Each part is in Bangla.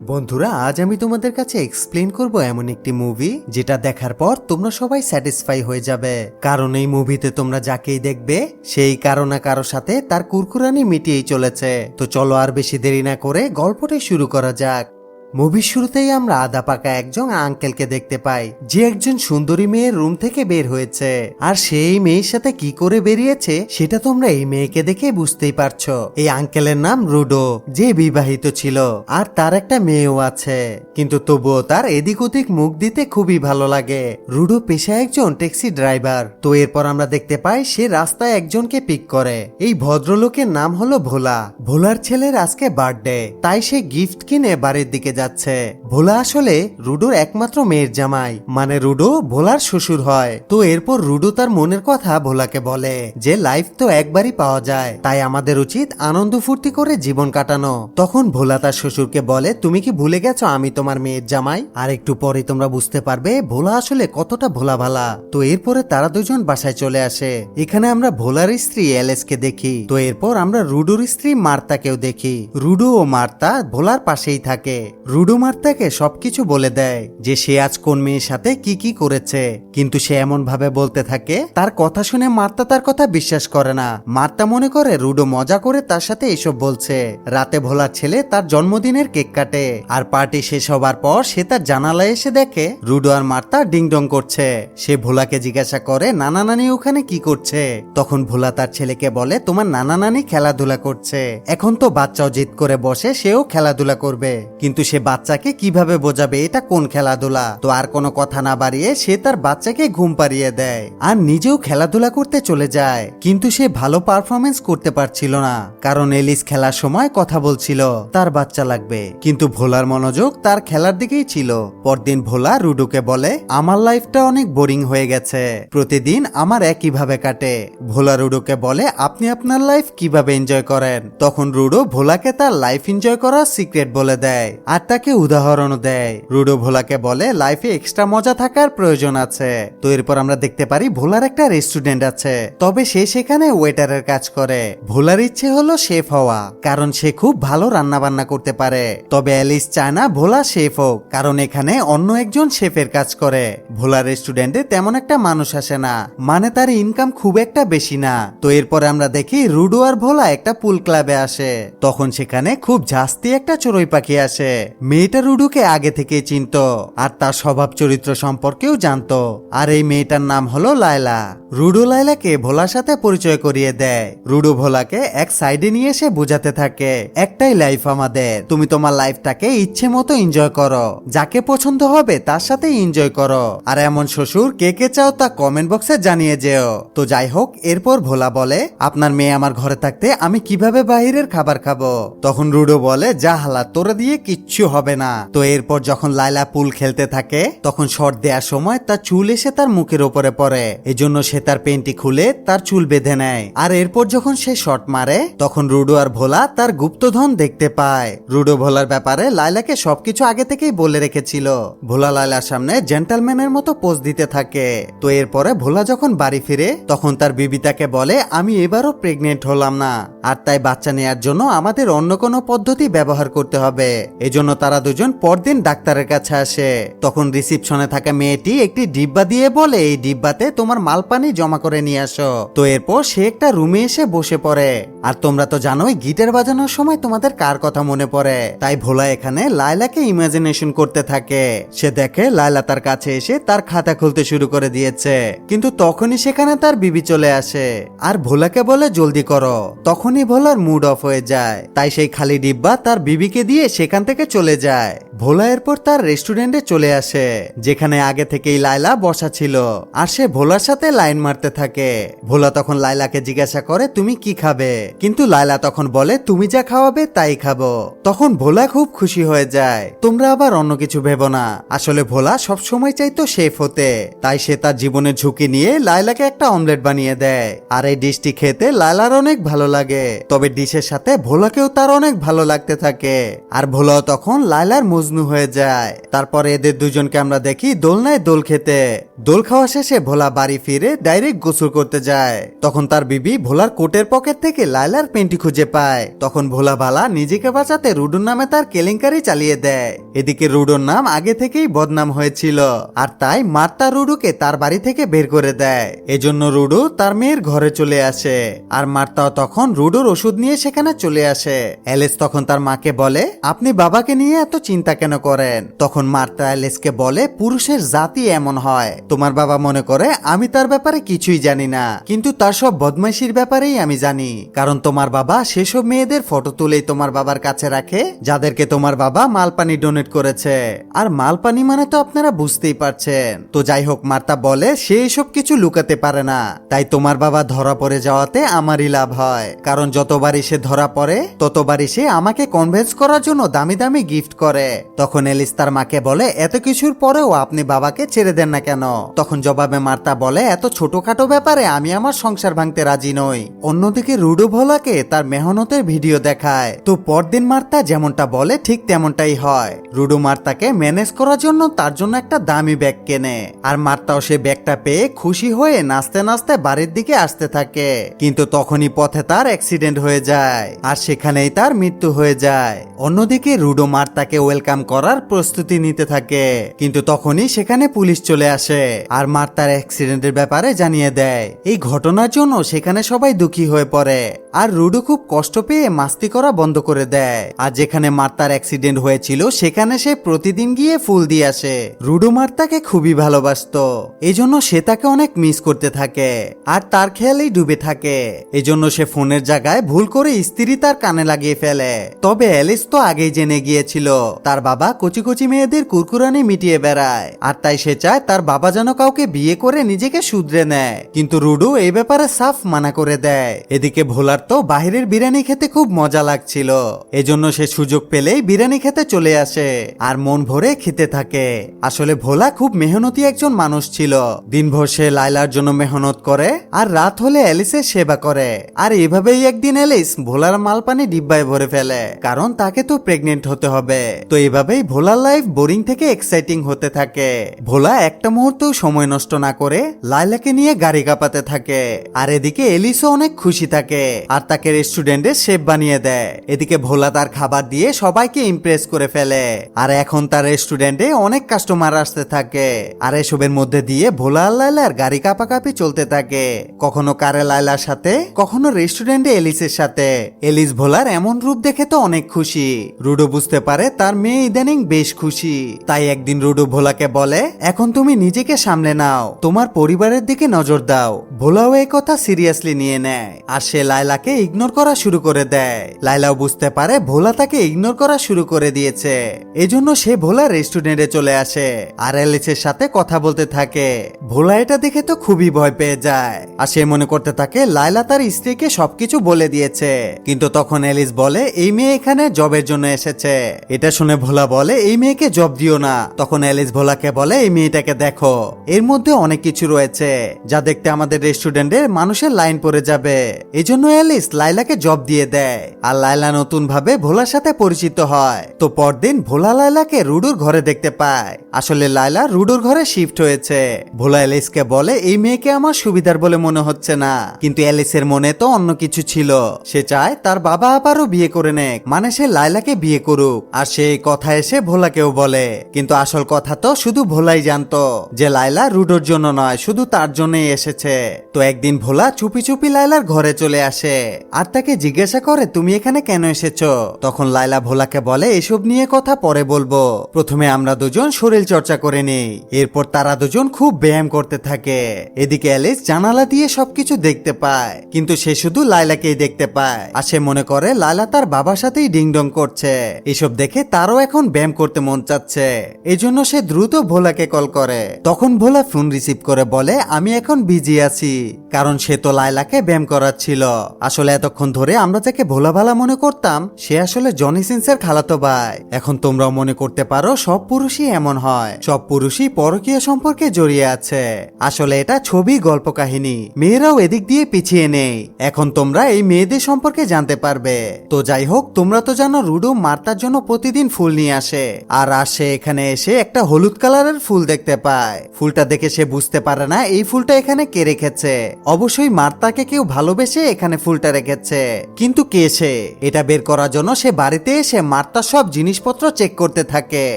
বন্ধুরা, আজ আমি তোমাদের কাছে এক্সপ্লেন করব এমন একটি মুভি যেটা দেখার পর তোমরা সবাই স্যাটিসফাই হয়ে যাবে। কারণ এই মুভিতে তোমরা যাকেই দেখবে, সেই কারও না কারও সাথে তার কুরকুরানি মিটিয়েই চলেছে। তো চলো আর বেশি দেরি না করে গল্পটাই শুরু করা যাক। মুভির শুরুতেই আমরা আদা পাকা একজন আঙ্কেলকে দেখতে পাই, যে একজন সুন্দরী মেয়ের রুম থেকে বের হয়েছে। আর সেই মেয়ের সাথে কি করে বেরিয়েছে, সেটা তোমরা এই মেয়েকে দেখে বুঝতেই পারছ। এই আঙ্কেলের নাম রুডো, যে বিবাহিত ছিল। আর তার একটা মেয়েও আছে। কিন্তু তবুও তার এদিক ওদিক মুখ দিতে খুবই ভালো লাগে। রুডো পেশায় একজন ট্যাক্সি ড্রাইভার তো এরপর আমরা দেখতে পাই, সে রাস্তায় একজনকে পিক করে। এই ভদ্রলোকের নাম হলো ভোলা। ভোলার ছেলের আজকে বার্থডে তাই সে গিফট কিনে বাড়ির দিকে যাচ্ছে। ভোলা আসলে রুডোর একমাত্র মেয়ের জামাই। মানে রুডো ভোলার শ্বশুর হয়। তো এরপর রুডো তার মনের কথা ভোলাকে বলে যে, লাইফ তো একবারই পাওয়া যায়। তাই আমাদের উচিত আনন্দ ফুর্তি করে জীবন কাটানো। তখন ভোলা তার শ্বশুরকে বলে, তুমি কি ভুলে গেছো আমি তোমার মেয়ের জামাই? আর একটু পরে তোমরা বুঝতে পারবে ভোলা আসলে কতটা ভোলা ভালা তো এরপরে তারা দুজন বাসায় চলে আসে। এখানে আমরা ভোলার স্ত্রী এলএস কে দেখি। তো এরপর আমরা রুডোর স্ত্রী মার্তাকেও দেখি। রুডো ও মার্তা ভোলার পাশেই থাকে। রুডো মার্তাকে সবকিছু বলে দেয় যে সে আজ কোন মেয়ের সাথে কি কি করেছে। কিন্তু সে এমন ভাবে বলতে থাকে, তার কথা শুনে মার্তা তার কথা বিশ্বাস করে না। মার্তা মনে করে রুডো মজা করে তার সাথে এসব বলছে। রাতে ভোলার ছেলে তার জন্মদিনের কেক কাটে। আর পার্টি শেষ হবার পর সে তার জানালায় এসে দেখে, রুডো আর মার্তা ডিংডং করছে। সে ভোলাকে জিজ্ঞাসা করে, নানা নানি ওখানে কি করছে? তখন ভোলা তার ছেলেকে বলে, তোমার নানা নানি খেলাধুলা করছে। এখন তো বাচ্চাও জিদ করে বসে, সেও খেলাধুলা করবে। কিন্তু সে বাচ্চাকে কীভাবে বোঝাবে? এটা কোন খেলাধুলা? তো আর কোনো কথা না বাড়িয়ে সে তার বাচ্চাকে ঘুম পাড়িয়ে দেয়। আর নিজেও খেলাধুলা করতে চলে যায়। কিন্তু সে ভালো পারফরমেন্স করতে পারছিল না। কারণ এলিস খেলার সময় কথা বলছিল, তার বাচ্চা লাগবে। কিন্তু ভোলার মনোযোগ তার খেলার দিকেই ছিল। পরদিন ভোলা রুডোকে বলে, আমার লাইফটা অনেক বোরিং হয়ে গেছে। প্রতিদিন আমার একইভাবে কাটে। ভোলা রুডোকে বলে, আপনি আপনার লাইফ কীভাবে এনজয় করেন? তখন রুডো ভোলাকে তার লাইফ এনজয় করার সিক্রেট বলে দেয়। আর তাকে উদাহরণও দেয়। রুডো ভোলাকে বলে, লাইফে এক্সট্রা মজা থাকার প্রয়োজন আছে। তো এরপর আমরা দেখতে পারি ভোলার একটা রেস্টুরেন্ট আছে। তবে সে সেখানে ওয়েটারের কাজ করে। ভোলার ইচ্ছে হলো শেফ হওয়া, কারণ সে খুব ভালো রান্না বান্না করতে পারে। তবে অ্যালিস চায় না ভোলা শেফ হোক, কারণ এখানে অন্য একজন শেফের কাজ করে। ভোলা রেস্টুরেন্টে তেমন একটা মানুষ আসে না মানে তার ইনকাম খুব একটা বেশি না। তো এরপরে আমরা দেখি রুডো আর ভোলা একটা পুল ক্লাবে আসে। তখন সেখানে খুব জাস্তি একটা চড়ুই পাখি আসে। মেয়েটা রুডুকে আগে থেকে চিনত, আর তার স্বভাব চরিত্র সম্পর্কেও জানতো। আর এই মেয়েটার নাম হলো লায়লা। রুডো লায়লাকে ভোলার সাথে পরিচয় করিয়ে দেয়। রুডো ভোলাকে এক সাইডে নিয়ে এসে বোঝাতে থাকে, একটাই লাইফ আমাদের। তুমি তোমার লাইফটাকে ইচ্ছে মতো এনজয় করো। যাকে পছন্দ হবে তার সাথে এনজয় করো। আর এমন শ্বশুর কে কে চাও তা কমেন্ট বক্সে জানিয়ে যেও। তো যাই হোক, এরপর ভোলা বলে, আপনার মেয়ে আমার ঘরে থাকতে আমি কীভাবে বাহিরের খাবার খাব? তখন রুডো বলে, যা হালা তোরা দিয়ে কিচ্ছু হবে না। তো এরপর যখন লাইলা পুল খেলতে থাকে, তখন শট দেওয়ার সময় তার চুল এসে তার মুখের ওপরে পড়ে। এজন্য সে তার পেন্টি খুলে তার চুল বেঁধে নেয়। আর এরপর যখন সে শট মারে, তখন রুডো আর ভোলা তার গুপ্তধন দেখতে পায়। রুডো ভোলার ব্যাপারে লাইলাকে সবকিছু আগে থেকেই বলে রেখেছিল। ভোলা লাইলার সামনে জেন্টালম্যানের মতো পোজ দিতে থাকে। তো এরপরে ভোলা যখন বাড়ি ফিরে, তখন তার বিবি তাকে বলে, আমি এবারও প্রেগনেন্ট হলাম না। আর তাই বাচ্চা নেয়ার জন্য আমাদের অন্য কোনো পদ্ধতি ব্যবহার করতে হবে। এজন্য তারা দুজন পরদিন ডাক্তারের কাছে আসে। তখন রিসিপশনে থাকা মেয়েটি একটি ডিব্বা দিয়ে বলে, এই ডিব্বাতে তোমার মাল পানি জমা করে নিয়ে আসো। তো এরপর সে একটা রুমে এসে বসে পড়ে। আর তোমরা তো জানোই, গিটার বাজানোর সময় তোমাদের কার কথা মনে পড়ে। তাই ভোলা এখানে লাইলাকে ইমাজিনেশন করতে থাকে। সে দেখে লাইলা তার কাছে এসে তার খাতা খুলতে শুরু করে দিয়েছে। কিন্তু তখনই সেখানে তার বিবি চলে আসে। আর ভোলাকে বলে, জলদি করো। তখনই ভোলার মুড অফ হয়ে যায়। তাই সেই খালি ডিব্বা তার বিবিকে দিয়ে সেখান থেকে চলে যায়। ভোলা এরপর তার রেস্টুরেন্টে চলে আসে, যেখানে আগে থেকেই লাইলা বসা ছিল। আর সে ভোলার সাথে লাইন মারতে থাকে। ভোলা তখন লাইলাকে জিজ্ঞাসা করে, তুমি কি খাবে? কিন্তু লাইলা তখন বলে, তুমি যা খাওয়াবে, তাই খাব। তখন ভোলা খুব খুশি হয়ে যায়। তোমরা আবার অন্য কিছু ভেবো না। আসলে ভোলা সব সময় চাইতো শেফ হতে। তাই সে তার জীবনের ঝুঁকি নিয়ে লাইলাকে একটা অমলেট বানিয়ে দেয়। আর এই ডিশটি খেতে লাইলার অনেক ভালো লাগে। তবে ডিশের সাথে ভোলাকেও তার অনেক ভালো লাগতে থাকে। আর ভোলাও তখন তখন লাইলার মজনু হয়ে যায়। তারপরে এদের দুজনকে আমরা দেখি দোলনায় দোল খেতে। দোল খাওয়া শেষে ভোলা বাড়ি ফিরে ডাইরেক্ট গোসল করতে যায়। তখন তার বিবি ভোলার কোটের পকেট থেকে লাইলার পেন্টি খুঁজে পায়। তখন ভোলা ভালা নিজেকে বাঁচাতে রুডুর নামে তার কেলেঙ্কারি চালিয়ে দেয়। এদিকে রুডোর নাম আগে থেকেই বদনাম হয়েছিল। আর তাই মার্তা রুডুকে তার বাড়ি থেকে বের করে দেয়। এজন্য রুডু তার মেয়ের ঘরে চলে আসে। আর মার্তাও তখন রুডোর ওষুধ নিয়ে সেখানে চলে আসে। অ্যালেস তখন তার মাকে বলে, আপনি বাবাকে নিয়ে এত চিন্তা কেন করেন? তখন মার্তা অ্যালেসকে বলে, পুরুষের জাতি এমন হয়। তোমার বাবা মনে করে, আমি তার ব্যাপারে কিছুই জানি না। কিন্তু তার সব বদমাইশির ব্যাপারেই আমি জানি। কারণ তোমার বাবা সেসব মেয়েদের ফটো তুলেই তোমার বাবার কাছে রাখে, যাদেরকে তোমার বাবা মালপানি ডোনেট করেছে। আর মালপানি মানে তো আপনারা বুঝতেই পারছেন। তো যাই হোক, মার্তা বলে, সে এসব কিছু লুকাতে পারে না। তাই তোমার বাবা ধরা পড়ে যাওয়াতে আমারই লাভ হয়। কারণ যতবারই সে ধরা পড়ে, ততবারই সে আমাকে কনভেন্স করার জন্য দামি দামি গিফট করে। তখন এলিস তার মাকে বলে, এত কিছুর পরেও আপনি বাবাকে ছেড়ে দেন না কেন? তখন জবাবে মার্তা বলে, এত ছোটখাটো ব্যাপারে আমি আমার সংসার ভাঙতে রাজি নই। অন্যদিকে রুডো ভোলাকে তার মেহনতের ভিডিও দেখায়। তো পরদিন মার্তা যেমনটা বলে, ঠিক তেমনটাই হয়। রুডো মার্তাকে ম্যানেজ করার জন্য তার জন্য একটা দামি ব্যাগ কেনে। আর মার্তাও সে ব্যাগটা পেয়ে খুশি হয়ে নাচতে নাচতে বাড়ির দিকে আসতে থাকে। কিন্তু তখনই পথে তার অ্যাক্সিডেন্ট হয়ে যায়। আর সেখানেই তার মৃত্যু হয়ে যায়। অন্যদিকে রুডো মার্তাকে ওয়েলকাম করার প্রস্তুতি নিতে থাকে। কিন্তু তখনই সেখানে পুলিশ চলে আসে আর মার্তার অ্যাক্সিডেন্টের ব্যাপারে জানিয়ে দেয়। এই ঘটনার জন্য সেখানে সবাই দুঃখী হয়ে পড়ে। আর রুডো খুব কষ্ট পেয়ে মাস্তি করা বন্ধ করে দেয়। আর যেখানে মার্তার অ্যাক্সিডেন্ট হয়েছিল, সেখানে সে প্রতিদিন গিয়ে ফুল দিয়ে আসে। রুডো মার্তাকে খুবই ভালোবাসতো। এজন্য সে তাকে অনেক মিস করতে থাকে। আর তার খেয়ালেই ডুবে থাকে। এজন্য সে ফোনের জায়গায় ভুল করে স্ত্রী তার কানে লাগিয়ে ফেলে। তবে অ্যালিস তো আগেই জেনে গিয়েছিল, তার বাবা কচি কচি মেয়েদের কুরকুরানি মিটিয়ে বেড়ায়। আর তাই সে চায় তার বাবা যেন কাউকে বিয়ে করে নিজেকে শুধরে নেয়। কিন্তু রুডু এই ব্যাপারে সাফ মানা করে দেয়। এদিকে ভোলার তো বাহিরের বিরিয়ানি খেতে খুব মজা লাগছিল। এজন্য সে সুযোগ পেলেই বিরিয়ানি খেতে চলে আসে আর মন ভরে খেতে থাকে। আসলে ভোলা খুব মেহনতি একজন মানুষ ছিল। দিনভর সে লাইলার জন্য মেহনত করে আর রাত হলে অ্যালিসের সেবা করে। আর এভাবেই একদিন অ্যালিস ভোলার মালপানি ডিব্বায় ভরে ফেলে, কারণ তাকে তো প্রেগনেন্ট হতে হবে। তো এভাবেই ভোলার লাইফ বোরিং থেকে এক্সাইটিং হতে থাকে। ভোলা একটা মুহূর্তেও সময় নষ্ট না করে লাইলাকে নিয়ে গাড়ি কাঁপাতে থাকে। আর এদিকে এলিসও অনেক খুশি থাকে। আর তাকে রেস্টুরেন্টে শেফ বানিয়ে দেয়। এদিকে ভোলা তার খাবার দিয়ে সবাইকে ইমপ্রেস করে ফেলে। আর এখন তার রেস্টুরেন্টে অনেক কাস্টমার আসতে থাকে। আর এসবের মধ্যে দিয়ে ভোলা লাইলার গাড়ি কাপাকাপি চলতে থাকে। কখনো কারে লাইলার সাথে, কখনো রেস্টুরেন্টে এলিসের সাথে। এলিস ভোলার এমন রূপ দেখে তো অনেক খুশি। রুডো বুঝতে পারে তার মেয়ে ইদানিং বেশ খুশি। তাই একদিন রুডো ভোলাকে বলে, এখন তুমি নিজেকে সামলে নাও। তোমার পরিবারের দিকে নজর দাও। ভোলাও এই কথা সিরিয়াসলি নিয়ে নেয়। আর সে লাইলাকে ইগনোর করা শুরু করে দেয়। লাইলাও বুঝতে পারে ভোলা তাকে ইগনোর করা শুরু করে দিয়েছে। এজন্য সে ভোলা রেস্টুরেন্টে চলে আসে আর এলিসের সাথে কথা বলতে থাকে। ভোলা এটা দেখে তো খুবই ভয় পেয়ে যায়। আর সে মনে করতে থাকে লাইলা তার স্ত্রীকে সবকিছু বলে দিয়েছে। কিন্তু তখন এলিস বলে, এই মেয়ে এখানে জবের জন্য এসেছে। এটা শুনে ভোলা বলে, এই মেয়েকে জব দিও না। তখন এলিস ভোলাকে বলে, এই মেয়েটাকে দেখো। এর মধ্যে অনেক কিছু রয়েছে, যা দেখতে আমাদের রেস্টুরেন্টের মানুষের লাইন পড়ে যাবে। এজন্য এলিস লাইলাকে জব দিয়ে দেয়। আর লাইলা নতুন ভাবে ভোলার সাথে পরিচিত হয়। তো পরদিন ভোলা লাইলাকে রুডুর ঘরে দেখতে পায়। আসলে লাইলা রুডুর ঘরে শিফট হয়েছে। ভোলা এলিসকে বলে, এই মেয়েকে আমার সুবিধার বলে মনে হচ্ছে না। কিন্তু এলিসের মনে তো অন্য কিছু ছিল। সে চায় তার বাবা আবারও বিয়ে করে নেক। মানে সে লাইলাকে বিয়ে করুক। আর সেই কথা এসে ভোলাকেও বলে। কিন্তু আসল কথা তো শুধু ভোলাই জানতো যে লাইলা রুডোর জন্য নয়, শুধু তার জন্যই এসেছে। তো একদিন ভোলা চুপি চুপি লাইলার ঘরে চলে আসে। আর তাকে জিজ্ঞাসা করে, তুমি এখানে কেন এসেছ? তখন লাইলা ভোলাকে বলে, এসব নিয়ে কথা পরে বলব। প্রথমে আমরা দুজন শরীর চর্চা করে নেই। এরপর তারা দুজন খুব ব্যায়াম করতে থাকে। এদিকে অ্যালিস জানালা দিয়ে সবকিছু দেখতে পায়, কিন্তু সে শুধু লাইলাকেই দেখতে পায়। আর সে মনে করে লাইলা তার বাবার সাথেই ডিংডং করছে। এসব দেখে তারও এখন ব্যায়াম করতে মন চাচ্ছে। এজন্য সে দ্রুত ভোলাকে কল করে। তখন ভোলা ফোন রিসিভ করে বলে, আমি এখন বিজি আছি। কারণ সে তো লাইলাকে ব্যায়াম করাচ্ছিল। আসলে এতক্ষণ ধরে আমরা যাকে ভোলা ভালা মনে করতাম, সে আসলে জনি সিন্সের খালাতো ভাই। এখন তোমরাও মনে করতে পারো সব পুরুষই এমন হয়। সব পুরুষই পরকীয় সম্পর্কে জড়িয়ে আছে। আসলে এটা ছবি গল্প কাহিনী। মেয়েরাও এদিক দিয়ে পিছিয়ে নেই। এখন তোমরা এই মেয়েদের সম্পর্কে জানতে পারবে। তো যাই হোক, তোমরা তো জানো রুডো মার্তার জন্য প্রতিদিন ফুল নিয়ে আসে। আর আসে এখানে এসে একটা হলুদ কালারের ফুল দেখতে পায়। ফুলটা দেখে সে বুঝতে পারে না, এই ফুলটা এখানে কে রেখেছে। অবশ্যই মার্তাকে কেউ ভালোবেসে এখানে ফুলটা রেখেছে। কিন্তু কে সে? এটা বের করার জন্য সে বাড়িতে এসে মার্তার সব জিনিসপত্র চেক করতে থাকে।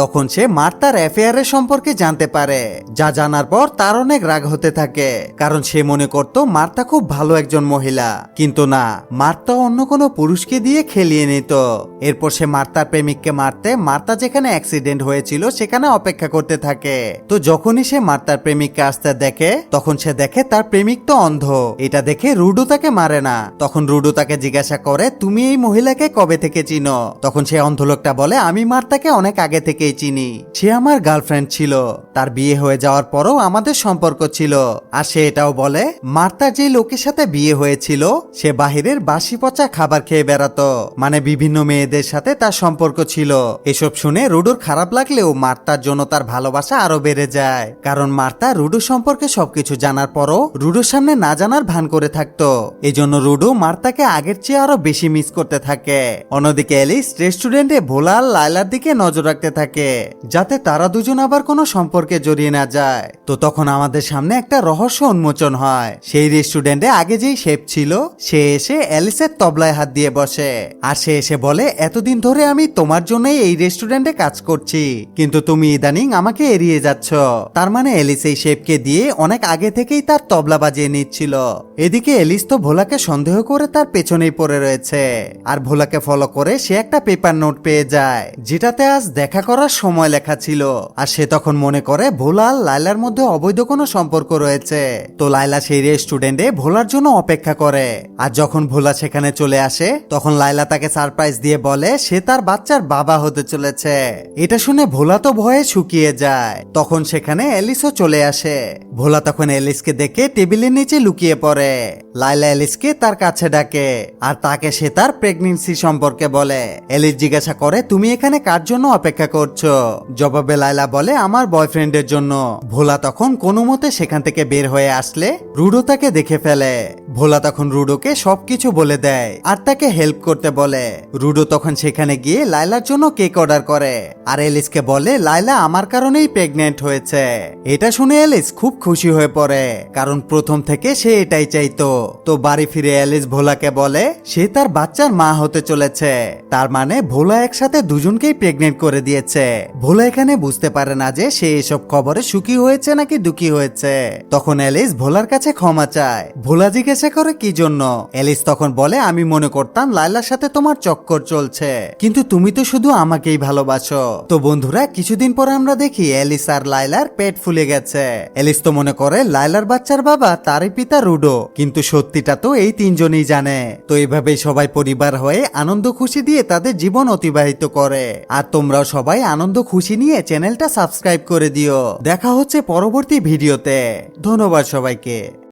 তখন সে মার্তার অ্যাফেয়ারের সম্পর্কে জানতে পারে। যা জানার পর তার অনেক রাগ হতে থাকে, কারণ সে মনে করত মার্তা খুব ভালো একজন মহিলা। কিন্তু না মার্তা অন্য কোনো পুরুষকে দিয়ে খেলিয়ে নিত। এরপর সে মার্তার প্রেমিককে মারতে মার্তা যেখানে অ্যাক্সিডেন্ট হয়েছিল সেখানে অপেক্ষা করতে থাকে। তো যখনই সে মার্তার প্রেমিককে আসতে দেখে, তখন সে দেখে তার প্রেমিক তো অন্ধ। এটা দেখে রুডু তাকে মারে না। তখন রুডু তাকে জিজ্ঞাসা করে, তুমি এই মহিলাকে কবে থেকে চিনো? তখন সে অন্ধ লোকটা বলে, আমি মার্তাকে অনেক আগে থেকেই চিনি। সে আমার গার্লফ্রেন্ড ছিল। তার বিয়ে হয়ে যাওয়ার পরও আমাদের সম্পর্ক ছিল। আর সে এটাও বলে মার্তার যে লোকের সাথে বিয়ে হয়েছিল, সে বাহিরের বাসি পচা খাবার খেয়ে বেড়াতো। মানে বিভিন্ন মেয়েদের সাথে তার সম্পর্ক ছিল। এসব শুনে রুডুর খারাপ লাগলেও মার্তার জন্য তার ভালোবাসা আরও বেড়ে যায়। কারণ মার্তা রুডু সম্পর্কে সবকিছু জানার পরও রুডুর সামনে না জানার ভান করে থাকতো। এই জন্য রুডু মার্তাকে আগের চেয়ে আরও বেশি মিস করতে থাকে। অন্যদিকে এলিস রেস্টুরেন্টে ভোলা আর লাইলার দিকে নজর রাখতে থাকে। যাতে তারা দুজন আবার কোনো সম্পর্কে জড়িয়ে না যায়। তো তখন আমাদের সামনে একটা রহস্য উন্মোচন হয়। সেই রেস্টুরেন্টে আগে যেই শেফ ছিল, সে এসে অ্যালিসের তবলায় হাত দিয়ে বসে। আর সে এসে বলে, এতদিন ধরে আমি তোমার জন্যই এই রেস্টুরেন্টে কাজ করছি, কিন্তু তুমি ইদানিং আমাকে এড়িয়ে যাচ্ছ। তার মানে এলিস এই শেফকে দিয়ে অনেক আগে থেকেই তার তবলা বাজিয়ে নিচ্ছিল। এদিকে এলিস তো ভোলাকে সন্দেহ করে তার পেছনেই পড়ে রয়েছে। আর ভোলাকে ফলো করে সে একটা পেপার নোট পেয়ে যায়, যেটাতে আজ দেখা করার সময় লেখা ছিল। আর সে তখন মনে করে ভোলা লাইলার মধ্যে অবৈধ কোনো সম্পর্ক রয়েছে। তো লাইলা সেই রেস্টুরেন্টে ভোলার জন্য অপেক্ষা করে। আর যখন ভোলা সেখানে চলে আসে, তখন লাইলা তাকে সারপ্রাইজ দিয়ে বলে, সে তার বাচ্চার বাবা হতে চলেছে। এটা শুনে ভোলা তো ভয়ে শুকিয়ে যায়। তখন সেখানে এলিসও চলে আসে। ভোলা তখন এলিসকে দেখে টেবিলের নিচে লুকিয়ে পড়ে। লাইলা এলিসকে তার কাছে ডাকে, আর তাকে সে তার প্রেগনেন্সি সম্পর্কে বলে। এলিস জিজ্ঞাসা করে, তুমি এখানে কার জন্য অপেক্ষা করছ? জবাবে লাইলা বলে, আমার বয়ফ্রেন্ডের জন্য। ভোলা তখন কোনো মতে সেখান থেকে বের হয়ে আসলে, রুডো তাকে দেখে ফেলে। ভোলা তখন রুডোকে সবকিছু বলে দেয় আর তাকে হেল্প করতে বলে। রুডো তখন সেখানে গিয়ে লাইলার জন্য কেক অর্ডার করে। আর এলিসকে বলে লাইলা আমার কারণেই প্রেগনেন্ট হয়েছে। এটা শুনে এলিস খুব খুশি হয়ে পড়ে, কারণ প্রথম থেকে সে এটাই চাইতো। তো বাড়ি ফিরে এলিস ভোলাকে বলে, সে তার বাচ্চার মা হতে চলেছে। তার মানে ভোলা একসাথে দুজনকেই প্রেগনেন্ট করে দিয়েছে। ভোলা এখানে বুঝতে পারে না যে সে এসব খবরে সুখী হয়েছে নাকি দুঃখী হয়েছে। তখন এলিস ভোলার কাছে ক্ষমা চায়। ভোলা জিজ্ঞাসা করে, কি জন্য? এলিস তখন বলে, আমি মনে করতাম লাইলার সাথে তোমার চক্কর চলছে। কিন্তু তুমি তো শুধু আমাকেই ভালোবাসো। তো বন্ধুরা, কিছুদিন পরে আমরা দেখি এলিস আর লাইলার পেট ফুলে গেছে। অ্যালিস তো মনে করে লাইলার বাচ্চার বাবা তারই পিতা রুডো। কিন্তু সত্যিটা তো এই তিনজনই জানে। তো এইভাবেই সবাই পরিবার হয়ে আনন্দ খুশি দিয়ে তাদের জীবন অতিবাহিত করে। আর তোমরাও সবাই আনন্দ খুশি নিয়ে চ্যানেলটা সাবস্ক্রাইব করে দিও। দেখা হচ্ছে পরবর্তী ভিডিওতে। ধন্যবাদ সবাইকে।